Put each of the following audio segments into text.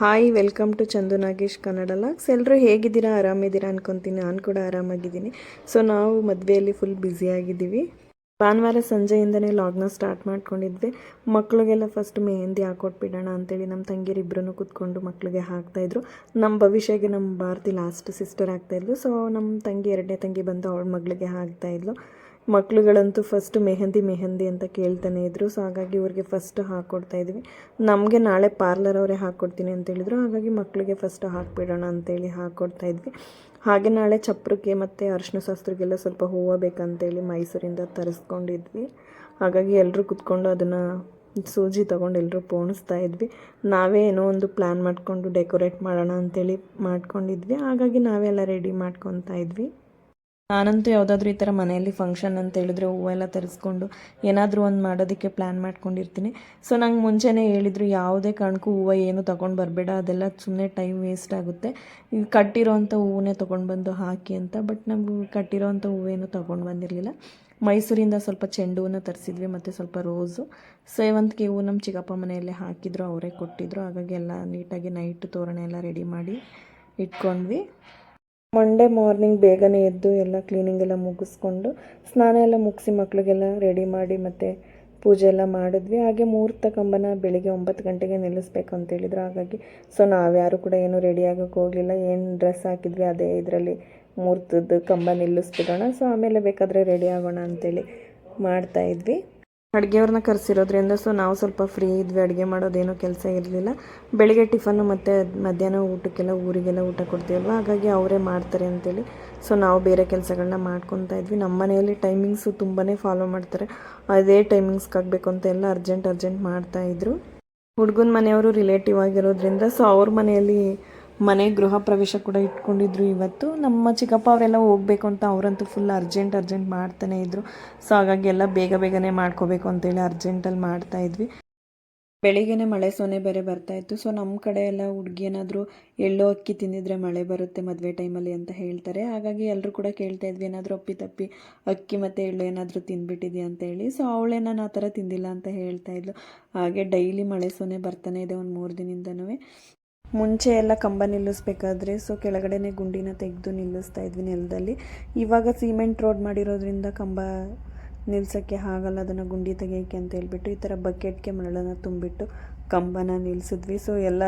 Hi welcome to Chandu Nagesh Kannada vlogs ಎಲ್ಲರೂ ಹೇಗಿದ್ದೀರಾ? ಆರಾಮಿದ್ದೀರಾ ಅನ್ಕೊತೀನಿ. ನಾನು ಕೂಡ ಆರಾಮಾಗಿದ್ದೀನಿ. ಸೊ ನಾವು ಮದುವೆಯಲ್ಲಿ ಫುಲ್ ಬ್ಯುಸಿಯಾಗಿದ್ದೀವಿ ಭಾನುವಾರ ಸಂಜೆಯಿಂದನೇ ಲಾಗ್ನ ಸ್ಟಾರ್ಟ್ ಮಾಡ್ಕೊಂಡಿದ್ವಿ. ಮಕ್ಳಿಗೆಲ್ಲ ಫಸ್ಟ್ ಮೆಹಂದಿ ಹಾಕೊಟ್ಬಿಡೋಣ ಅಂತೇಳಿ ನಮ್ಮ ತಂಗಿಯರಿಬ್ಬರೂ ಕೂತ್ಕೊಂಡು ಮಕ್ಕಳಿಗೆ ಹಾಕ್ತಾಯಿದ್ರು ನಮ್ಮ ಭವಿಷ್ಯಗೆ ನಮ್ಮ ಭಾರತಿ ಲಾಸ್ಟ್ ಸಿಸ್ಟರ್ ಆಗ್ತಾಯಿದ್ಲು ಸೊ ನಮ್ಮ ತಂಗಿ ಎರಡನೇ ತಂಗಿ ಬಂದು ಅವಳ ಮಗಳಿಗೆ ಹಾಕ್ತಾಯಿದ್ಲು ಮಕ್ಳುಗಳಂತೂ ಫಸ್ಟ್ ಮೆಹಂದಿ ಮೆಹಂದಿ ಅಂತ ಕೇಳ್ತಾನೆ ಇದ್ರು. ಸೊ ಹಾಗಾಗಿ ಇವ್ರಿಗೆ ಫಸ್ಟ್ ಹಾಕ್ಕೊಡ್ತಾ ಇದ್ವಿ. ನಮಗೆ ನಾಳೆ ಪಾರ್ಲರ್ ಅವರೇ ಹಾಕ್ಕೊಡ್ತೀನಿ ಅಂತ ಹೇಳಿದ್ರು. ಹಾಗಾಗಿ ಮಕ್ಕಳಿಗೆ ಫಸ್ಟ್ ಹಾಕ್ಬಿಡೋಣ ಅಂತೇಳಿ ಹಾಕ್ಕೊಡ್ತಾ ಇದ್ವಿ. ಹಾಗೆ ನಾಳೆ ಚಪ್ರಕ್ಕೆ ಮತ್ತು ಅರಿಶಿನ ಶಾಸ್ತ್ರಕ್ಕೆಲ್ಲ ಸ್ವಲ್ಪ ಹೂವು ಬೇಕಂತೇಳಿ ಮೈಸೂರಿಂದ ತರಿಸ್ಕೊಂಡಿದ್ವಿ. ಹಾಗಾಗಿ ಎಲ್ಲರೂ ಕುತ್ಕೊಂಡು ಅದನ್ನು ಸೂಜಿ ತೊಗೊಂಡು ಎಲ್ಲರೂ ಪೋಣಿಸ್ತಾ ಇದ್ವಿ. ನಾವೇ ಏನೋ ಒಂದು ಪ್ಲ್ಯಾನ್ ಮಾಡಿಕೊಂಡು ಡೆಕೋರೇಟ್ ಮಾಡೋಣ ಅಂತೇಳಿ ಮಾಡ್ಕೊಂಡಿದ್ವಿ. ಹಾಗಾಗಿ ನಾವೆಲ್ಲ ರೆಡಿ ಮಾಡ್ಕೊತಾ ಇದ್ವಿ. ನಾನಂತೂ ಯಾವುದಾದ್ರೂ ಈ ಥರ ಮನೆಯಲ್ಲಿ ಫಂಕ್ಷನ್ ಅಂತ ಹೇಳಿದ್ರೆ ಹೂವೆಲ್ಲ ತರಿಸ್ಕೊಂಡು ಏನಾದರೂ ಒಂದು ಮಾಡೋದಕ್ಕೆ ಪ್ಲ್ಯಾನ್ ಮಾಡ್ಕೊಂಡಿರ್ತೀನಿ. ಸೊ ನಂಗೆ ಮುಂಚೆನೇ ಹೇಳಿದರು ಯಾವುದೇ ಕಾರಣಕ್ಕೂ ಹೂವು ಏನು ತೊಗೊಂಡು ಬರಬೇಡ, ಅದೆಲ್ಲ ಸುಮ್ಮನೆ ಟೈಮ್ ವೇಸ್ಟ್ ಆಗುತ್ತೆ. ಕಟ್ಟಿರೋವಂಥ ಹೂವನ್ನೇ ತೊಗೊಂಡು ಬಂದು ಹಾಕಿ ಅಂತ ಬಟ್ ನಮಗೂ ಕಟ್ಟಿರೋವಂಥ ಹೂವೇನು ತೊಗೊಂಡು ಬಂದಿರಲಿಲ್ಲ. ಮೈಸೂರಿಂದ ಸ್ವಲ್ಪ ಚೆಂಡು ಹೂವನ್ನ ತರಿಸಿದ್ವಿ, ಮತ್ತು ಸ್ವಲ್ಪ ರೋಸು ಸೇವಂತಿಗೆ ಹೂವು ನಮ್ಮ ಚಿಕ್ಕಪ್ಪ ಮನೆಯಲ್ಲೇ ಹಾಕಿದ್ರು, ಅವರೇ ಕೊಟ್ಟಿದ್ರು. ಹಾಗಾಗಿ ಎಲ್ಲ ನೀಟಾಗಿ ನೈಟ್ ತೋರಣೆ ಎಲ್ಲ ರೆಡಿ ಮಾಡಿ ಇಟ್ಕೊಂಡ್ವಿ. ಮಂಡೇ ಮಾರ್ನಿಂಗ್ ಬೇಗನೆ ಎದ್ದು ಎಲ್ಲ ಕ್ಲೀನಿಂಗ್ ಎಲ್ಲ ಮುಗಿಸ್ಕೊಂಡು ಸ್ನಾನ ಎಲ್ಲ ಮುಗಿಸಿ ಮಕ್ಕಳಿಗೆಲ್ಲ ರೆಡಿ ಮಾಡಿ ಮತ್ತು ಪೂಜೆ ಎಲ್ಲ ಮಾಡಿದ್ವಿ. ಹಾಗೆ ಮುಹೂರ್ತ ಕಂಬನ ಬೆಳಿಗ್ಗೆ ಒಂಬತ್ತು ಗಂಟೆಗೆ ನಿಲ್ಲಿಸ್ಬೇಕು ಅಂತ ಹೇಳಿದ್ರು. ಹಾಗಾಗಿ ಸೊ ನಾವ್ಯಾರು ಕೂಡ ಏನು ರೆಡಿ ಆಗೋಕ್ಕೆ ಹೋಗಲಿಲ್ಲ. ಏನು ಡ್ರೆಸ್ ಹಾಕಿದ್ವಿ ಅದೇ ಇದರಲ್ಲಿ ಮುಹೂರ್ತದ ಕಂಬ ನಿಲ್ಲಿಸ್ಬಿಡೋಣ. ಸೊ ಆಮೇಲೆ ಬೇಕಾದರೆ ರೆಡಿ ಆಗೋಣ ಅಂತೇಳಿ ಮಾಡ್ತಾಯಿದ್ವಿ ಅಡುಗೆಯವ್ರನ್ನ ಕರೆಸಿರೋದ್ರಿಂದ ಸೊ ನಾವು ಸ್ವಲ್ಪ ಫ್ರೀ ಇದ್ವಿ. ಅಡುಗೆ ಮಾಡೋದೇನೂ ಕೆಲಸ ಇರಲಿಲ್ಲ. ಬೆಳಿಗ್ಗೆ ಟಿಫನ್ನು ಮತ್ತು ಮಧ್ಯಾಹ್ನ ಊಟಕ್ಕೆಲ್ಲ ಊರಿಗೆಲ್ಲ ಊಟ ಕೊಡ್ತೀವಲ್ವ? ಹಾಗಾಗಿ ಅವರೇ ಮಾಡ್ತಾರೆ ಅಂತೇಳಿ. ಸೊ ನಾವು ಬೇರೆ ಕೆಲಸಗಳನ್ನ ಮಾಡ್ಕೊತಾ ಇದ್ವಿ. ನಮ್ಮ ಮನೆಯಲ್ಲಿ ಟೈಮಿಂಗ್ಸು ತುಂಬಾ ಫಾಲೋ ಮಾಡ್ತಾರೆ. ಅದೇ ಟೈಮಿಂಗ್ಸ್ಗೆ ಆಗಬೇಕು ಅಂತ ಎಲ್ಲ ಅರ್ಜೆಂಟ್ ಅರ್ಜೆಂಟ್ ಮಾಡ್ತಾಯಿದ್ರು ಹುಡುಗನ ಮನೆಯವರು ರಿಲೇಟಿವ್ ಆಗಿರೋದ್ರಿಂದ ಸೊ ಅವ್ರ ಮನೆಯಲ್ಲಿ ಮನೆ ಗೃಹ ಪ್ರವೇಶ ಕೂಡ ಇಟ್ಕೊಂಡಿದ್ರು ಇವತ್ತು. ನಮ್ಮ ಚಿಕ್ಕಪ್ಪ ಅವರೆಲ್ಲ ಹೋಗಬೇಕು ಅಂತ ಅವರಂತೂ ಫುಲ್ ಅರ್ಜೆಂಟ್ ಅರ್ಜೆಂಟ್ ಮಾಡ್ತಾನೆ ಇದ್ರು. ಸೊ ಹಾಗಾಗಿ ಎಲ್ಲ ಬೇಗ ಬೇಗನೆ ಮಾಡ್ಕೋಬೇಕು ಅಂತೇಳಿ ಅರ್ಜೆಂಟಲ್ಲಿ ಮಾಡ್ತಾ ಇದ್ವಿ. ಬೆಳಿಗ್ಗೆನೆ ಮಳೆ ಸೊನೆ ಬೇರೆ ಬರ್ತಾ ಇತ್ತು. ಸೊ ನಮ್ಮ ಕಡೆ ಎಲ್ಲ ಹುಡುಗಿ ಏನಾದರೂ ಎಳ್ಳು ಅಕ್ಕಿ ತಿಂದಿದ್ರೆ ಮಳೆ ಬರುತ್ತೆ ಮದುವೆ ಟೈಮಲ್ಲಿ ಅಂತ ಹೇಳ್ತಾರೆ. ಹಾಗಾಗಿ ಎಲ್ಲರೂ ಕೂಡ ಕೇಳ್ತಾ ಇದ್ವಿ, ಏನಾದರೂ ಅಪ್ಪಿ ತಪ್ಪಿ ಅಕ್ಕಿ ಮತ್ತು ಎಳ್ಳು ಏನಾದರೂ ತಿಂದ್ಬಿಟ್ಟಿದ್ಯಾ ಅಂತ ಹೇಳಿ. ಸೊ ಅವಳೇ ನಾನು ಆ ಥರ ತಿಂದಿಲ್ಲ ಅಂತ ಹೇಳ್ತಾ ಇದ್ಲು. ಹಾಗೆ ಡೈಲಿ ಮಳೆ ಸೊನೆ ಬರ್ತಾನೆ ಇದೆ ಒಂದು ಮೂರು ದಿನದಿಂದನೂ. ಮುಂಚೆ ಎಲ್ಲ ಕಂಬ ನಿಲ್ಲಿಸ್ಬೇಕಾದ್ರೆ ಸೊ ಕೆಳಗಡೆನೆ ಗುಂಡಿನ ತೆಗೆದು ನಿಲ್ಲಿಸ್ತಾ ಇದ್ವಿ ನೆಲದಲ್ಲಿ. ಇವಾಗ ಸಿಮೆಂಟ್ ರೋಡ್ ಮಾಡಿರೋದ್ರಿಂದ ಕಂಬ ನಿಲ್ಸೋಕ್ಕೆ ಆಗಲ್ಲ, ಅದನ್ನು ಗುಂಡಿ ತೆಗಿಯೋಕ್ಕೆ ಅಂತ ಹೇಳ್ಬಿಟ್ಟು ಈ ಥರ ಬಕೆಟ್ಗೆ ಮರಳನ್ನು ತುಂಬಿಟ್ಟು ಕಂಬನ ನಿಲ್ಲಿಸಿದ್ವಿ ಸೊ ಎಲ್ಲ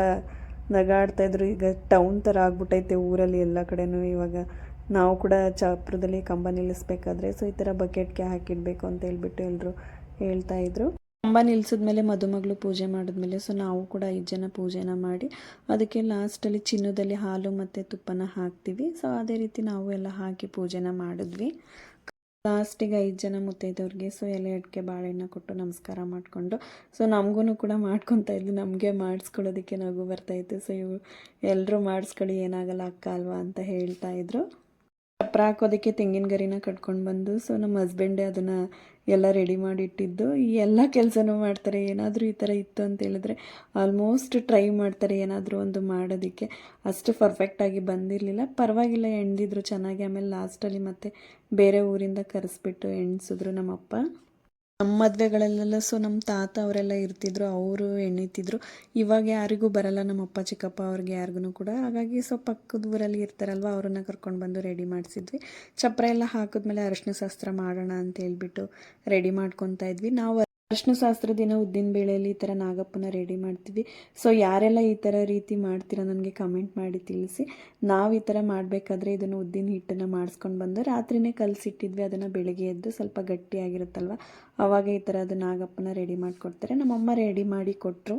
ನಗಾಡ್ತಾಯಿದ್ರು ಈಗ ಟೌನ್ ಥರ ಆಗ್ಬಿಟ್ಟೈತೆ ಊರಲ್ಲಿ ಎಲ್ಲ ಕಡೆನೂ. ಇವಾಗ ನಾವು ಕೂಡ ಚಾಪುರದಲ್ಲಿ ಕಂಬ ನಿಲ್ಲಿಸ್ಬೇಕಾದ್ರೆ ಸೊ ಈ ಥರ ಬಕೆಟ್ಗೆ ಹಾಕಿಡಬೇಕು ಅಂತ ಹೇಳ್ಬಿಟ್ಟು ಎಲ್ಲರೂ ಹೇಳ್ತಾಯಿದ್ರು ಕಂಬ ನಿಲ್ಸಿದ್ಮೇಲೆ ಮದುಮಗಳು ಪೂಜೆ ಮಾಡಿದ್ಮೇಲೆ ಸೊ ನಾವು ಕೂಡ ಐದು ಜನ ಪೂಜೆನ ಮಾಡಿ, ಅದಕ್ಕೆ ಲಾಸ್ಟಲ್ಲಿ ಚಿನ್ನದಲ್ಲಿ ಹಾಲು ಮತ್ತು ತುಪ್ಪನ ಹಾಕ್ತೀವಿ. ಸೊ ಅದೇ ರೀತಿ ನಾವು ಎಲ್ಲ ಹಾಕಿ ಪೂಜೆನ ಮಾಡಿದ್ವಿ. ಲಾಸ್ಟಿಗೆ ಐದು ಜನ ಮುತ್ತೈದವ್ರಿಗೆ ಸೊ ಎಲೆ ಅಡಿಕೆ ಬಾಳೆಹಣ್ಣು ಕೊಟ್ಟು ನಮಸ್ಕಾರ ಮಾಡಿಕೊಂಡು ಸೊ ನಮಗೂ ಕೂಡ ಮಾಡ್ಕೊತಾ ಇದ್ವಿ. ನಮಗೆ ಮಾಡಿಸ್ಕೊಳ್ಳೋದಕ್ಕೆ ನಗು ಬರ್ತಾಯಿತ್ತು ಸೊ ಇವು ಎಲ್ಲರೂ ಮಾಡಿಸ್ಕೊಳ್ಳಿ, ಏನಾಗಲ್ಲ ಅಕ್ಕ ಅಲ್ವಾ ಅಂತ ಹೇಳ್ತಾ ಇದ್ರು. ಚಪ್ರ ಹಾಕೋದಕ್ಕೆ ತೆಂಗಿನ ಗರಿನ ಕಟ್ಕೊಂಡು ಬಂದು ಸೊ ನಮ್ಮ ಹಸ್ಬೆಂಡೇ ಅದನ್ನು ಎಲ್ಲ ರೆಡಿ ಮಾಡಿಟ್ಟಿದ್ದು. ಈ ಎಲ್ಲ ಕೆಲಸನೂ ಮಾಡ್ತಾರೆ. ಏನಾದರೂ ಈ ಥರ ಇತ್ತು ಅಂತ ಹೇಳಿದ್ರೆ ಆಲ್ಮೋಸ್ಟ್ ಟ್ರೈ ಮಾಡ್ತಾರೆ ಏನಾದರೂ ಒಂದು ಮಾಡೋದಕ್ಕೆ. ಅಷ್ಟು ಪರ್ಫೆಕ್ಟಾಗಿ ಬಂದಿರಲಿಲ್ಲ. ಪರವಾಗಿಲ್ಲ ಎಣ್ದಿದ್ರು ಚೆನ್ನಾಗಿ ಆಮೇಲೆ ಲಾಸ್ಟಲ್ಲಿ ಮತ್ತೆ ಬೇರೆ ಊರಿಂದ ಕರೆಸ್ಬಿಟ್ಟು ಎಣ್ಸಿದ್ರು ನಮ್ಮಪ್ಪ. ನಮ್ಮ ಮದುವೆಗಳಲ್ಲೆಲ್ಲ ಸೊ ನಮ್ಮ ತಾತ ಅವರೆಲ್ಲ ಇರ್ತಿದ್ರು, ಅವರು ಎಣಿತಿದ್ರು. ಇವಾಗ ಯಾರಿಗೂ ಬರಲ್ಲ, ನಮ್ಮ ಅಪ್ಪ, ಚಿಕ್ಕಪ್ಪ ಅವ್ರಿಗೆ ಯಾರಿಗೂ ಕೂಡ. ಹಾಗಾಗಿ ಸೊ ಪಕ್ಕದ ಊರಲ್ಲಿ ಇರ್ತಾರಲ್ವ, ಅವ್ರನ್ನ ಕರ್ಕೊಂಡು ಬಂದು ರೆಡಿ ಮಾಡಿಸಿದ್ವಿ. ಚಪ್ಪರ ಎಲ್ಲ ಹಾಕಿದ್ಮೇಲೆ ಅರಶಿನ ಶಾಸ್ತ್ರ ಮಾಡೋಣ ಅಂತ ಹೇಳ್ಬಿಟ್ಟು ರೆಡಿ ಮಾಡ್ಕೊತಾ ಇದ್ವಿ. ನಾವು ಅರ್ಶಿನ ಶಾಸ್ತ್ರ ದಿನ ಉದ್ದಿನ ಬೇಳೆಯಲ್ಲಿ ಈ ಥರ ನಾಗಪ್ಪನ ರೆಡಿ ಮಾಡ್ತೀವಿ. ಸೊ ಯಾರೆಲ್ಲ ಈ ಥರ ರೀತಿ ಮಾಡ್ತೀರಾ ನನಗೆ ಕಮೆಂಟ್ ಮಾಡಿ ತಿಳಿಸಿ. ನಾವು ಈ ಥರ ಮಾಡಬೇಕಾದ್ರೆ ಇದನ್ನು ಉದ್ದಿನ ಹಿಟ್ಟನ್ನು ಮಾಡಿಸ್ಕೊಂಡು ಬಂದು ರಾತ್ರಿನೇ ಕಲಸಿಟ್ಟಿದ್ವಿ, ಅದನ್ನು ಬೆಳಗ್ಗೆ ಎದ್ದು ಸ್ವಲ್ಪ ಗಟ್ಟಿಯಾಗಿರುತ್ತಲ್ವ? ಆವಾಗ ಈ ಥರ ಅದು ನಾಗಪ್ಪನ ರೆಡಿ ಮಾಡಿಕೊಡ್ತಾರೆ. ನಮ್ಮಮ್ಮ ರೆಡಿ ಮಾಡಿ ಕೊಟ್ಟರು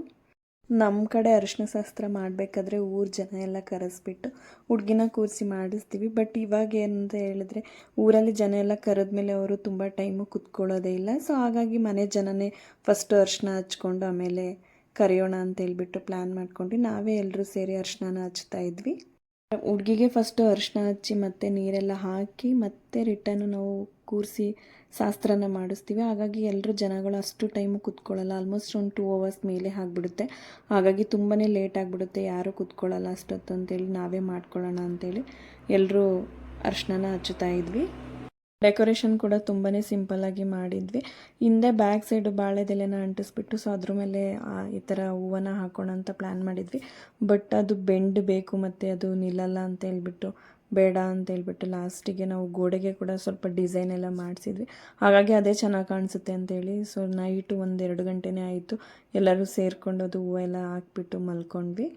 ನಮ್ಮ ಕಡೆ ಅರಿಶಿನ ಶಾಸ್ತ್ರ ಮಾಡಬೇಕಾದ್ರೆ ಊರ ಜನ ಎಲ್ಲ ಕರೆಸ್ಬಿಟ್ಟು ಹುಡುಗಿನ ಕೂರಿಸಿ ಮಾಡಿಸ್ತೀವಿ. ಬಟ್ ಇವಾಗ ಏನಂತ ಹೇಳಿದ್ರೆ ಊರಲ್ಲಿ ಜನ ಎಲ್ಲ ಕರೆದ್ಮೇಲೆ ಅವರು ತುಂಬ ಟೈಮು ಕುತ್ಕೊಳ್ಳೋದೇ ಇಲ್ಲ. ಸೊ ಹಾಗಾಗಿ ಮನೆ ಜನನೇ ಫಸ್ಟು ಅರಿಶಿನ ಹಚ್ಕೊಂಡು ಆಮೇಲೆ ಕರೆಯೋಣ ಅಂತ ಹೇಳ್ಬಿಟ್ಟು ಪ್ಲ್ಯಾನ್ ಮಾಡ್ಕೊಂಡು ನಾವೇ ಎಲ್ಲರೂ ಸೇರಿ ಅರಿಶಿನ ಹಚ್ತಾ ಇದ್ವಿ. ಹುಡುಗಿಗೆ ಫಸ್ಟು ಅರಿಶಿನ ಹಚ್ಚಿ ಮತ್ತೆ ನೀರೆಲ್ಲ ಹಾಕಿ ಮತ್ತೆ ರಿಟರ್ನು ನಾವು ಕೂರಿಸಿ ಶಾಸ್ತ್ರನ ಮಾಡಿಸ್ತೀವಿ. ಹಾಗಾಗಿ ಎಲ್ಲರೂ ಜನಗಳು ಅಷ್ಟು ಟೈಮು ಕುತ್ಕೊಳ್ಳಲ್ಲ. ಆಲ್ಮೋಸ್ಟ್ ಒಂದು ಟೂ ಅವರ್ಸ್ ಮೇಲೆ ಆಗಿಬಿಡುತ್ತೆ. ಹಾಗಾಗಿ ತುಂಬಾ ಲೇಟ್ ಆಗಿಬಿಡುತ್ತೆ. ಯಾರೂ ಕುತ್ಕೊಳ್ಳಲ್ಲ ಅಷ್ಟೊತ್ತು ಅಂತೇಳಿ ನಾವೇ ಮಾಡ್ಕೊಳ್ಳೋಣ ಅಂತೇಳಿ ಎಲ್ಲರೂ ಅರ್ಶನ ಹಚ್ಚುತ್ತಾ ಇದ್ವಿ. ಡೆಕೋರೇಷನ್ ಕೂಡ ತುಂಬಾ ಸಿಂಪಲ್ಲಾಗಿ ಮಾಡಿದ್ವಿ. ಹಿಂದೆ ಬ್ಯಾಕ್ ಸೈಡು ಬಾಳೆದೆಲೆನ ಅಂಟಿಸ್ಬಿಟ್ಟು ಸೊ ಅದ್ರ ಮೇಲೆ ಈ ಥರ ಹೂವನ್ನ ಹಾಕೋಣ ಅಂತ ಪ್ಲ್ಯಾನ್ ಮಾಡಿದ್ವಿ. ಬಟ್ ಅದು ಬೆಂಡ್ ಬೇಕು ಮತ್ತು ಅದು ನಿಲ್ಲಲ್ಲ ಅಂತ ಹೇಳ್ಬಿಟ್ಟು, ಬೇಡ ಅಂತ ಹೇಳ್ಬಿಟ್ಟು ಲಾಸ್ಟಿಗೆ ನಾವು ಗೋಡೆಗೆ ಕೂಡ ಸ್ವಲ್ಪ ಡಿಸೈನ್ ಎಲ್ಲ ಮಾಡಿಸಿದ್ವಿ. ಹಾಗಾಗಿ ಅದೇ ಚೆನ್ನಾಗಿ ಕಾಣಿಸುತ್ತೆ ಅಂತೇಳಿ ಸೊ ನೈಟು ಒಂದೆರಡು ಗಂಟೆನೇ ಆಯಿತು. ಎಲ್ಲರೂ ಸೇರಿಕೊಂಡು ಅದು ಹೂವು ಎಲ್ಲ ಹಾಕ್ಬಿಟ್ಟು ಮಲ್ಕೊಂಡ್ವಿ.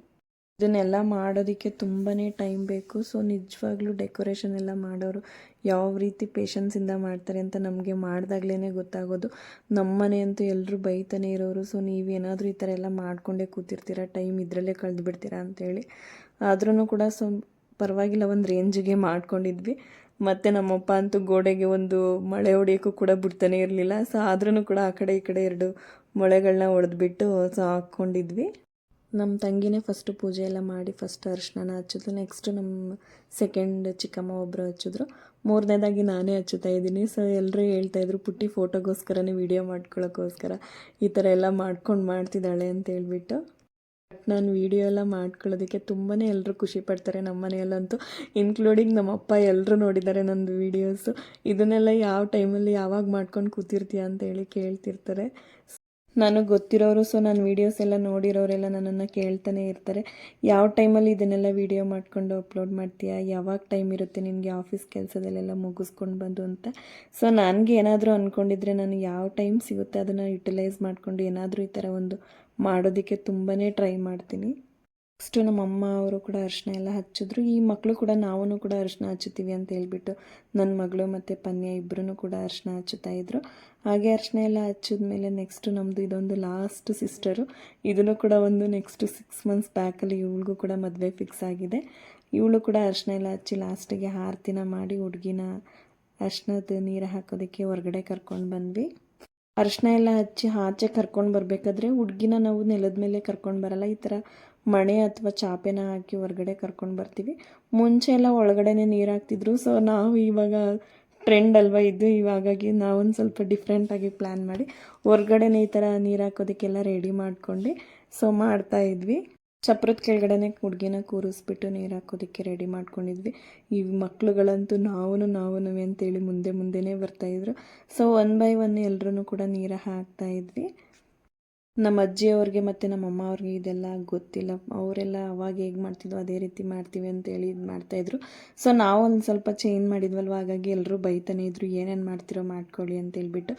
ಇದನ್ನೆಲ್ಲ ಮಾಡೋದಕ್ಕೆ ತುಂಬಾ ಟೈಮ್ ಬೇಕು. ಸೊ ನಿಜವಾಗ್ಲೂ ಡೆಕೋರೇಷನ್ ಎಲ್ಲ ಮಾಡೋರು ಯಾವ ರೀತಿ ಪೇಷನ್ಸಿಂದ ಮಾಡ್ತಾರೆ ಅಂತ ನಮಗೆ ಮಾಡಿದಾಗ್ಲೇ ಗೊತ್ತಾಗೋದು. ನಮ್ಮನೆ ಅಂತೂ ಎಲ್ಲರೂ ಬೈತಾನೆ ಇರೋರು. ಸೊ ನೀವೇನಾದರೂ ಈ ಥರ ಎಲ್ಲ ಮಾಡಿಕೊಂಡೇ ಕೂತಿರ್ತೀರ ಟೈಮ್ ಇದರಲ್ಲೇ ಕಳೆದು ಬಿಡ್ತೀರಾ ಅಂತೇಳಿ. ಆದ್ರೂ ಕೂಡ ಸೊ, ಪರವಾಗಿಲ್ಲ, ಒಂದು ರೇಂಜಿಗೆ ಮಾಡ್ಕೊಂಡಿದ್ವಿ. ಮತ್ತು ನಮ್ಮಪ್ಪ ಅಂತೂ ಗೋಡೆಗೆ ಒಂದು ಮಳೆ ಹೊಡೆಯೋಕ್ಕೂ ಕೂಡ ಬಿಡ್ತಾನೆ ಇರಲಿಲ್ಲ. ಸೊ ಆದ್ರೂ ಕೂಡ ಆ ಕಡೆ ಈ ಕಡೆ ಎರಡು ಮೊಳೆಗಳನ್ನ ಹೊಡೆದ್ಬಿಟ್ಟು ಸೊ ಹಾಕ್ಕೊಂಡಿದ್ವಿ. ನಮ್ಮ ತಂಗಿನೇ ಫಸ್ಟು ಪೂಜೆ ಎಲ್ಲ ಮಾಡಿ ಫಸ್ಟ್ ಅರ್ಶಿನ ಹಚ್ಚಿದ್ಲು ನೆಕ್ಸ್ಟ್ ನಮ್ಮ ಸೆಕೆಂಡ್ ಚಿಕ್ಕಮ್ಮ ಒಬ್ಬರು ಹಚ್ಚಿದ್ರು. ಮೂರನೇದಾಗಿ ನಾನೇ ಹಚ್ಚುತ್ತಾ ಇದ್ದೀನಿ. ಸೊ ಎಲ್ಲರೂ ಹೇಳ್ತಾ ಇದ್ರು, ಪುಟ್ಟಿ ಫೋಟೋಗೋಸ್ಕರನೇ ವೀಡಿಯೋ ಮಾಡ್ಕೊಳ್ಳೋಕ್ಕೋಸ್ಕರ ಈ ಥರ ಎಲ್ಲ ಮಾಡ್ಕೊಂಡು ಮಾಡ್ತಿದ್ದಾಳೆ ಅಂತ ಹೇಳ್ಬಿಟ್ಟು. ನಾನು ವೀಡಿಯೋ ಎಲ್ಲ ಮಾಡ್ಕೊಳ್ಳೋದಕ್ಕೆ ತುಂಬಾ ಎಲ್ಲರೂ ಖುಷಿ ಪಡ್ತಾರೆ ನಮ್ಮ ಮನೆಯಲ್ಲಂತೂ. ಇನ್ಕ್ಲೂಡಿಂಗ್ ನಮ್ಮ ಅಪ್ಪ ಎಲ್ಲರೂ ನೋಡಿದ್ದಾರೆ ನಂದು ವೀಡಿಯೋಸು ಇದನ್ನೆಲ್ಲ ಯಾವ ಟೈಮಲ್ಲಿ ಯಾವಾಗ ಮಾಡ್ಕೊಂಡು ಕೂತಿರ್ತೀಯ ಅಂತ ಹೇಳಿ ಕೇಳ್ತಿರ್ತಾರೆ. ನನಗೆ ಗೊತ್ತಿರೋರು ಸೊ ನಾನು ವೀಡಿಯೋಸ್ ಎಲ್ಲ ನೋಡಿರೋರೆಲ್ಲ ನನ್ನನ್ನು ಕೇಳ್ತಾನೆ ಇರ್ತಾರೆ. ಯಾವ ಟೈಮಲ್ಲಿ ಇದನ್ನೆಲ್ಲ ವೀಡಿಯೋ ಮಾಡಿಕೊಂಡು ಅಪ್ಲೋಡ್ ಮಾಡ್ತೀಯಾ? ಯಾವಾಗ ಟೈಮ್ ಇರುತ್ತೆ ನಿನಗೆ ಆಫೀಸ್ ಕೆಲಸದಲ್ಲೆಲ್ಲ ಮುಗಿಸ್ಕೊಂಡು ಬಂದು ಅಂತ? ಸೊ ನನಗೆ ಏನಾದರೂ ಅಂದ್ಕೊಂಡಿದ್ರೆ ನಾನು ಯಾವ ಟೈಮ್ ಸಿಗುತ್ತೆ ಅದನ್ನು ಯುಟಿಲೈಸ್ ಮಾಡಿಕೊಂಡು ಏನಾದರೂ ಈ ಥರ ಒಂದು ಮಾಡೋದಕ್ಕೆ ತುಂಬಾ ಟ್ರೈ ಮಾಡ್ತೀನಿ. ನೆಕ್ಸ್ಟು ನಮ್ಮ ಅಮ್ಮ ಅವರು ಕೂಡ ಅರಿಶಿನ ಎಲ್ಲ ಹಚ್ಚಿದ್ರು. ಈ ಮಕ್ಕಳು ಕೂಡ ನಾವೂ ಕೂಡ ಅರಿಶಿನ ಹಚ್ಚುತ್ತೀವಿ ಅಂತ ಹೇಳ್ಬಿಟ್ಟು ನನ್ನ ಮಗಳು ಮತ್ತು ಪನ್ಯ ಇಬ್ಬರೂ ಕೂಡ ಅರಿಶಿನ ಹಚ್ಚುತ್ತಾ ಇದ್ರು. ಹಾಗೆ ಅರಿಶಿನ ಎಲ್ಲ ಹಚ್ಚಿದ್ಮೇಲೆ ನೆಕ್ಸ್ಟು ನಮ್ಮದು ಇದೊಂದು ಲಾಸ್ಟ್ ಸಿಸ್ಟರು ಇದನ್ನು ಕೂಡ ಒಂದು ನೆಕ್ಸ್ಟು ಸಿಕ್ಸ್ ಮಂತ್ಸ್ ಬ್ಯಾಕಲ್ಲಿ ಇವಳಿಗೂ ಕೂಡ ಮದುವೆ ಫಿಕ್ಸ್ ಆಗಿದೆ. ಇವಳು ಕೂಡ ಅರಿಶಿನ ಎಲ್ಲ ಹಚ್ಚಿ ಲಾಸ್ಟಿಗೆ ಆರತಿನ ಮಾಡಿ ಹುಡುಗಿನ ಅರಿಶಿನದ ನೀರು ಹಾಕೋದಕ್ಕೆ ಹೊರಗಡೆ ಕರ್ಕೊಂಡು ಬಂದ್ವಿ. ಅರಿಶಿನ ಎಲ್ಲ ಹಚ್ಚಿ ಆಚೆ ಕರ್ಕೊಂಡು ಬರಬೇಕಾದ್ರೆ ಹುಡುಗಿನ ನಾವು ನೆಲದ ಮೇಲೆ ಕರ್ಕೊಂಡು ಬರಲ್ಲ. ಈ ಥರ ಮಣೆ ಅಥವಾ ಚಾಪೆನ ಹಾಕಿ ಹೊರಗಡೆ ಕರ್ಕೊಂಡು ಬರ್ತೀವಿ. ಮುಂಚೆ ಎಲ್ಲ ಒಳಗಡೆ ನೀರು ಹಾಕ್ತಿದ್ರು ಸೊ ನಾವು ಇವಾಗ ಟ್ರೆಂಡ್ ಅಲ್ವಾ ಇದು? ಇವಾಗಾಗಿ ನಾವೊಂದು ಸ್ವಲ್ಪ ಡಿಫ್ರೆಂಟಾಗಿ ಪ್ಲ್ಯಾನ್ ಮಾಡಿ ಹೊರ್ಗಡೆನೇ ಈ ಥರ ನೀರು ಹಾಕೋದಕ್ಕೆಲ್ಲ ರೆಡಿ ಮಾಡ್ಕೊಂಡು ಸೊ ಮಾಡ್ತಾ ಇದ್ವಿ. ಚಪ್ರದ ಕೆಳಗಡೆನೆ ಹುಡುಗಿನ ಕೂರಿಸ್ಬಿಟ್ಟು ನೀರು ಹಾಕೋದಕ್ಕೆ ರೆಡಿ ಮಾಡ್ಕೊಂಡಿದ್ವಿ. ಈ ಮಕ್ಳುಗಳಂತೂ ನಾವು ನಾವು ಅಂತೇಳಿ ಮುಂದೆ ಮುಂದೆನೇ ಬರ್ತಾಯಿದ್ರು ಸೊ ಒನ್ ಬೈ ಒನ್ ಎಲ್ಲರೂ ಕೂಡ ನೀರು ಹಾಕ್ತಾ ಇದ್ವಿ. ನಮ್ಮ ಅಜ್ಜಿಯವ್ರಿಗೆ ಮತ್ತು ನಮ್ಮ ಅಮ್ಮ ಅವ್ರಿಗೆ ಇದೆಲ್ಲ ಗೊತ್ತಿಲ್ಲ. ಅವರೆಲ್ಲ ಅವಾಗ ಹೇಗೆ ಮಾಡ್ತಿದ್ವು ಅದೇ ರೀತಿ ಮಾಡ್ತೀವಿ ಅಂತೇಳಿ ಇದು ಮಾಡ್ತಾಯಿದ್ರು ಸೊ ನಾವು ಒಂದು ಸ್ವಲ್ಪ ಚೇಂಜ್ ಮಾಡಿದ್ವಲ್ವ? ಹಾಗಾಗಿ ಎಲ್ಲರೂ ಬೈತಾನೆ ಇದ್ರು. ಏನೇನು ಮಾಡ್ತಿರೋ ಮಾಡ್ಕೊಳ್ಳಿ ಅಂತ ಹೇಳ್ಬಿಟ್ಟು.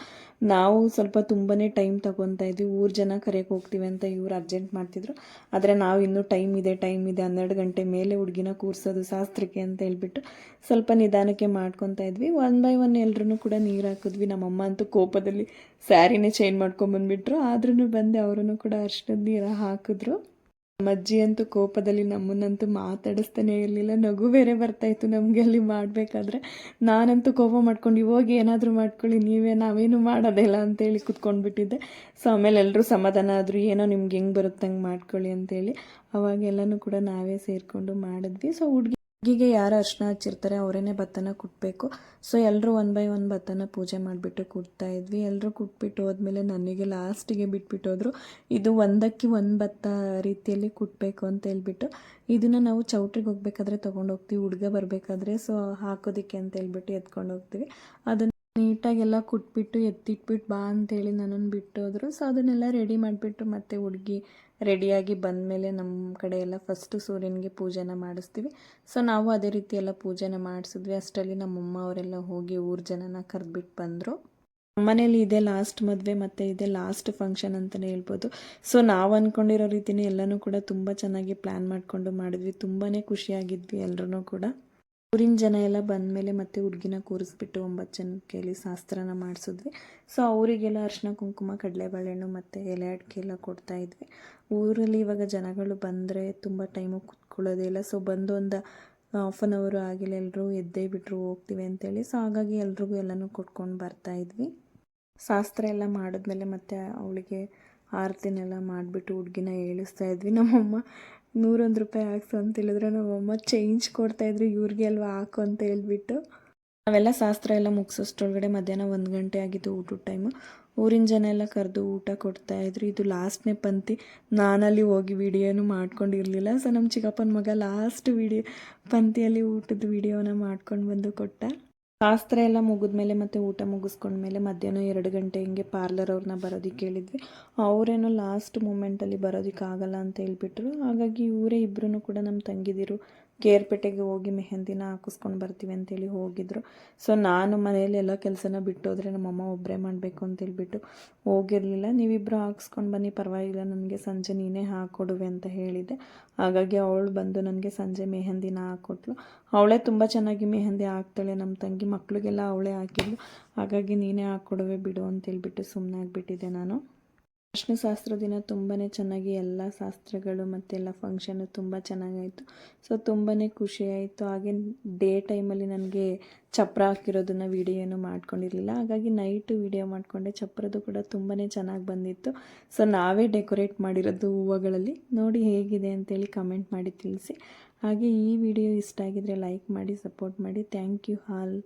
ನಾವು ಸ್ವಲ್ಪ ತುಂಬಾ ಟೈಮ್ ತೊಗೊತಾ ಇದ್ವಿ. ಊರು ಜನ ಕರೆಯೋಕೆ ಹೋಗ್ತೀವಿ ಅಂತ ಇವ್ರು ಅರ್ಜೆಂಟ್ ಮಾಡ್ತಿದ್ರು. ಆದರೆ ನಾವು ಇನ್ನೂ ಟೈಮ್ ಇದೆ ಟೈಮ್ ಇದೆ. ಹನ್ನೆರಡು ಗಂಟೆ ಮೇಲೆ ಹುಡುಗಿನ ಕೂರಿಸೋದು ಶಾಸ್ತ್ರಕ್ಕೆ ಅಂತ ಹೇಳ್ಬಿಟ್ಟು ಸ್ವಲ್ಪ ನಿಧಾನಕ್ಕೆ ಮಾಡ್ಕೊತಾ ಇದ್ವಿ. ಒನ್ ಬೈ ಒನ್ ಎಲ್ಲರೂ ಕೂಡ ನೀರು ಹಾಕಿದ್ವಿ. ನಮ್ಮಮ್ಮ ಅಂತೂ ಕೋಪದಲ್ಲಿ ಸ್ಯಾರಿನೇ ಚೇಂಜ್ ಮಾಡ್ಕೊಂಬಂದ್ಬಿಟ್ರು ಆದ್ರೂ ಬಂದೆ ಅವರೂ ಕೂಡ ಅರ್ಶಿನದ ನೀರ ಹಾಕಿದ್ರು. ಅಜ್ಜಿ ಅಂತೂ ಕೋಪದಲ್ಲಿ ನಮ್ಮನ್ನಂತೂ ಮಾತಾಡಿಸ್ತಾನೆ ಇರಲಿಲ್ಲ. ನಗು ಬೇರೆ ಬರ್ತಾಯಿತ್ತು ನಮಗೆ ಅಲ್ಲಿ ಮಾಡಬೇಕಾದ್ರೆ. ನಾನಂತೂ ಕೋಪ ಮಾಡ್ಕೊಂಡು ಹೋಗಿ ಏನಾದರೂ ಮಾಡ್ಕೊಳ್ಳಿ, ನೀವೇ, ನಾವೇನು ಮಾಡೋದಿಲ್ಲ ಅಂತೇಳಿ ಕುತ್ಕೊಂಡ್ಬಿಟ್ಟಿದ್ದೆ. ಸೊ ಆಮೇಲೆ ಎಲ್ಲರೂ ಸಮಾಧಾನ ಆದರು. ಏನೋ ನಿಮ್ಗೆ ಹೆಂಗೆ ಬರುತ್ತೆ ಹಂಗೆ ಮಾಡ್ಕೊಳ್ಳಿ ಅಂತೇಳಿ. ಅವಾಗೆಲ್ಲನೂ ಕೂಡ ನಾವೇ ಸೇರಿಕೊಂಡು ಮಾಡಿದ್ವಿ. ಸೊ ಹುಡುಗಿ ಹುಡುಗಿಗೆ ಯಾರು ಅರ್ಶನ ಹಚ್ಚಿರ್ತಾರೆ ಅವರೇನೆ ಭತ್ತನ ಕುಟ್ಟಬೇಕು ಸೊ ಎಲ್ಲರೂ ಒನ್ ಬೈ ಒನ್ ಭತ್ತನ ಪೂಜೆ ಮಾಡಿಬಿಟ್ಟು ಕುಟ್ತಾ ಇದ್ವಿ. ಎಲ್ಲರೂ ಕುಟ್ಬಿಟ್ಟು ಹೋದ್ಮೇಲೆ ನನಗೆ ಲಾಸ್ಟಿಗೆ ಬಿಟ್ಬಿಟ್ಟು ಹೋದ್ರು ಇದು ಒಂದಕ್ಕೆ ಒಂದು ಭತ್ತ ರೀತಿಯಲ್ಲಿ ಕುಟ್ಟಬೇಕು ಅಂತ ಹೇಳ್ಬಿಟ್ಟು, ಇದನ್ನು ನಾವು ಚೌಟ್ರಿಗೆ ಹೋಗ್ಬೇಕಾದ್ರೆ ತೊಗೊಂಡು ಹೋಗ್ತೀವಿ, ಹುಡುಗ ಬರಬೇಕಾದ್ರೆ ಸೊ ಹಾಕೋದಕ್ಕೆ ಅಂತ ಹೇಳ್ಬಿಟ್ಟು ಎತ್ಕೊಂಡು ಹೋಗ್ತೀವಿ. ಅದನ್ನು ನೀಟಾಗೆಲ್ಲ ಕುಟ್ಬಿಟ್ಟು ಎತ್ತಿಟ್ಬಿಟ್ಟು ಬಾ ಅಂತೇಳಿ ನನ್ನನ್ನು ಬಿಟ್ಟೋದ್ರು. ಸೊ ಅದನ್ನೆಲ್ಲ ರೆಡಿ ಮಾಡಿಬಿಟ್ಟು ಮತ್ತೆ ಹುಡುಗಿ ರೆಡಿಯಾಗಿ ಬಂದ ಮೇಲೆ ನಮ್ಮ ಕಡೆ ಎಲ್ಲ ಫಸ್ಟು ಸೂರ್ಯನಿಗೆ ಪೂಜೆನ ಮಾಡಿಸ್ತೀವಿ. ಸೊ ನಾವು ಅದೇ ರೀತಿ ಎಲ್ಲ ಪೂಜೆನ ಮಾಡಿಸಿದ್ವಿ. ಅಷ್ಟರಲ್ಲಿ ನಮ್ಮಮ್ಮ ಅವರೆಲ್ಲ ಹೋಗಿ ಊರು ಜನನ ಕರೆದ್ಬಿಟ್ಟು ಬಂದರು. ಮನೇಲಿ ಇದೆ ಲಾಸ್ಟ್ ಮದುವೆ ಮತ್ತು ಇದೆ ಲಾಸ್ಟ್ ಫಂಕ್ಷನ್ ಅಂತಲೇ ಹೇಳ್ಬೋದು. ಸೊ ನಾವು ಅಂದ್ಕೊಂಡಿರೋ ರೀತಿಯೇ ಎಲ್ಲನೂ ಕೂಡ ತುಂಬ ಚೆನ್ನಾಗಿ ಪ್ಲ್ಯಾನ್ ಮಾಡಿಕೊಂಡು ಮಾಡಿದ್ವಿ. ತುಂಬಾ ಖುಷಿಯಾಗಿದ್ವಿ ಎಲ್ಲರೂ ಕೂಡ. ಊರಿನ ಜನ ಎಲ್ಲ ಬಂದಮೇಲೆ ಮತ್ತೆ ಹುಡುಗಿನ ಕೂರಿಸ್ಬಿಟ್ಟು ಒಂಬತ್ತು ಜನ ಕೇಳಿ ಶಾಸ್ತ್ರನ ಮಾಡಿಸಿದ್ವಿ. ಸೊ ಅವರಿಗೆಲ್ಲ ಅರಿಶಿನ ಕುಂಕುಮ ಕಡಲೆ ಬಾಳೆಹಣ್ಣು ಮತ್ತು ಎಲೆ ಅಡಿಕೆ ಎಲ್ಲ ಕೊಡ್ತಾಯಿದ್ವಿ ಊರಲ್ಲಿ ಇವಾಗ ಜನಗಳು ಬಂದರೆ ತುಂಬ ಟೈಮು ಕುತ್ಕೊಳ್ಳೋದೇ ಇಲ್ಲ. ಸೊ ಬಂದು ಒಂದು ಹಾಫ್ ಆನ್ ಅವರು ಆಗಿಲ್ಲ. ಎಲ್ಲರೂ ಎದ್ದೇ ಬಿಟ್ಟರು ಹೋಗ್ತೀವಿ ಅಂತೇಳಿ. ಸೊ ಹಾಗಾಗಿ ಎಲ್ರಿಗೂ ಎಲ್ಲನೂ ಕೊಟ್ಕೊಂಡು ಬರ್ತಾಯಿದ್ವಿ ಶಾಸ್ತ್ರ ಎಲ್ಲ ಮಾಡಿದ್ಮೇಲೆ ಮತ್ತೆ ಅವಳಿಗೆ ಆರತಿನೆಲ್ಲ ಮಾಡಿಬಿಟ್ಟು ಹುಡುಗಿನ ಏಳಿಸ್ತಾ ಇದ್ವಿ. ನಮ್ಮಮ್ಮ ನೂರೊಂದು ರೂಪಾಯಿ ಹಾಕ್ಸು ಅಂತ ಹೇಳಿದ್ರೆ ನಮ್ಮಮ್ಮ ಚೇಂಜ್ ಕೊಡ್ತಾಯಿದ್ರು ಇವ್ರಿಗೆ ಅಲ್ವಾ ಹಾಕು ಅಂತ ಹೇಳ್ಬಿಟ್ಟು. ನಾವೆಲ್ಲ ಶಾಸ್ತ್ರ ಎಲ್ಲ ಮುಗಿಸೋಷ್ಟೊಳಗಡೆ ಮಧ್ಯಾಹ್ನ ಒಂದು ಗಂಟೆ ಆಗಿತ್ತು ಊಟದ ಟೈಮು ಊರಿನ ಜನ ಎಲ್ಲ ಕರೆದು ಊಟ ಕೊಡ್ತಾಯಿದ್ರು ಇದು ಲಾಸ್ಟ್ನೇ ಪಂಕ್ತಿ. ನಾನಲ್ಲಿ ಹೋಗಿ ವಿಡಿಯೋನು ಮಾಡ್ಕೊಂಡಿರಲಿಲ್ಲ. ಸೊ ನಮ್ಮ ಚಿಕ್ಕಪ್ಪನ ಮಗ ಲಾಸ್ಟ್ ವಿಡಿಯೋ ಪಂಕ್ತಿಯಲ್ಲಿ ಊಟದ ವಿಡಿಯೋನ ಮಾಡ್ಕೊಂಡು ಬಂದು ಕೊಟ್ಟ. ಶಾಸ್ತ್ರ ಎಲ್ಲ ಮುಗಿದ್ಮೇಲೆ ಮತ್ತು ಊಟ ಮುಗಿಸ್ಕೊಂಡ್ಮೇಲೆ ಮಧ್ಯಾಹ್ನ ಎರಡು ಗಂಟೆ ಹಿಂಗೆ ಪಾರ್ಲರ್ ಅವ್ರನ್ನ ಬರೋದಕ್ಕೆ ಹೇಳಿದ್ವಿ ಅವರೇನೋ ಲಾಸ್ಟ್ ಮೂಮೆಂಟಲ್ಲಿ ಬರೋದಕ್ಕೆ ಆಗಲ್ಲ ಅಂತ ಹೇಳ್ಬಿಟ್ರು. ಹಾಗಾಗಿ ಇವರೇ ಇಬ್ಬರೂ ಕೂಡ ನಮ್ಮ ತಂಗಿದಿರು ಕೇರ್ಪೇಟೆಗೆ ಹೋಗಿ ಮೆಹಂದಿನ ಹಾಕಿಸ್ಕೊಂಡು ಬರ್ತೀವಿ ಅಂತೇಳಿ ಹೋಗಿದ್ರು. ಸೊ ನಾನು ಮನೇಲಿ ಎಲ್ಲ ಕೆಲಸನ ಬಿಟ್ಟೋದ್ರೆ ನಮ್ಮಮ್ಮ ಒಬ್ಬರೇ ಮಾಡಬೇಕು ಅಂತೇಳ್ಬಿಟ್ಟು ಹೋಗಿರಲಿಲ್ಲ. ನೀವಿಬ್ಬರು ಹಾಕ್ಸ್ಕೊಂಡು ಬನ್ನಿ, ಪರವಾಗಿಲ್ಲ, ನನಗೆ ಸಂಜೆ ನೀನೇ ಹಾಕ್ಕೊಡುವೆ ಅಂತ ಹೇಳಿದ್ದೆ. ಹಾಗಾಗಿ ಅವಳು ಬಂದು ನನಗೆ ಸಂಜೆ ಮೆಹಂದಿನ ಹಾಕ್ಕೊಟ್ಲು ಅವಳೇ ತುಂಬ ಚೆನ್ನಾಗಿ ಮೆಹಂದಿ ಹಾಕ್ತಾಳೆ ನಮ್ಮ ತಂಗಿ ಮಕ್ಕಳಿಗೆಲ್ಲ ಅವಳೇ ಹಾಕಿದ್ಲು. ಹಾಗಾಗಿ ನೀನೇ ಹಾಕ್ಕೊಡುವೆ ಬಿಡು ಅಂತೇಳ್ಬಿಟ್ಟು ಸುಮ್ಮನೆ ಆಗಿಬಿಟ್ಟಿದ್ದೆ ನಾನು. ಅರ್ಶಿನ ಶಾಸ್ತ್ರ ದಿನ ತುಂಬಾ ಚೆನ್ನಾಗಿ ಎಲ್ಲ ಶಾಸ್ತ್ರಗಳು ಮತ್ತು ಎಲ್ಲ ಫಂಕ್ಷನು ತುಂಬ ಚೆನ್ನಾಗಾಯಿತು. ಸೊ ತುಂಬಾ ಖುಷಿಯಾಯಿತು ಹಾಗೆ ಡೇ ಟೈಮಲ್ಲಿ ನನಗೆ ಚಪ್ರ ಹಾಕಿರೋದನ್ನು ವೀಡಿಯೋ ಮಾಡ್ಕೊಂಡಿರಲಿಲ್ಲ. ಹಾಗಾಗಿ ನೈಟು ವೀಡಿಯೋ ಮಾಡಿಕೊಂಡೆ. ಚಪ್ರದ್ದು ಕೂಡ ತುಂಬಾ ಚೆನ್ನಾಗಿ ಬಂದಿತ್ತು. ಸೊ ನಾವೇ ಡೆಕೋರೇಟ್ ಮಾಡಿರೋದು ಹೂವುಗಳಲ್ಲಿ. ನೋಡಿ ಹೇಗಿದೆ ಅಂತೇಳಿ ಕಮೆಂಟ್ ಮಾಡಿ ತಿಳಿಸಿ. ಹಾಗೆ ಈ ವಿಡಿಯೋ ಇಷ್ಟ ಆಗಿದರೆ ಲೈಕ್ ಮಾಡಿ ಸಪೋರ್ಟ್ ಮಾಡಿ. Thank you all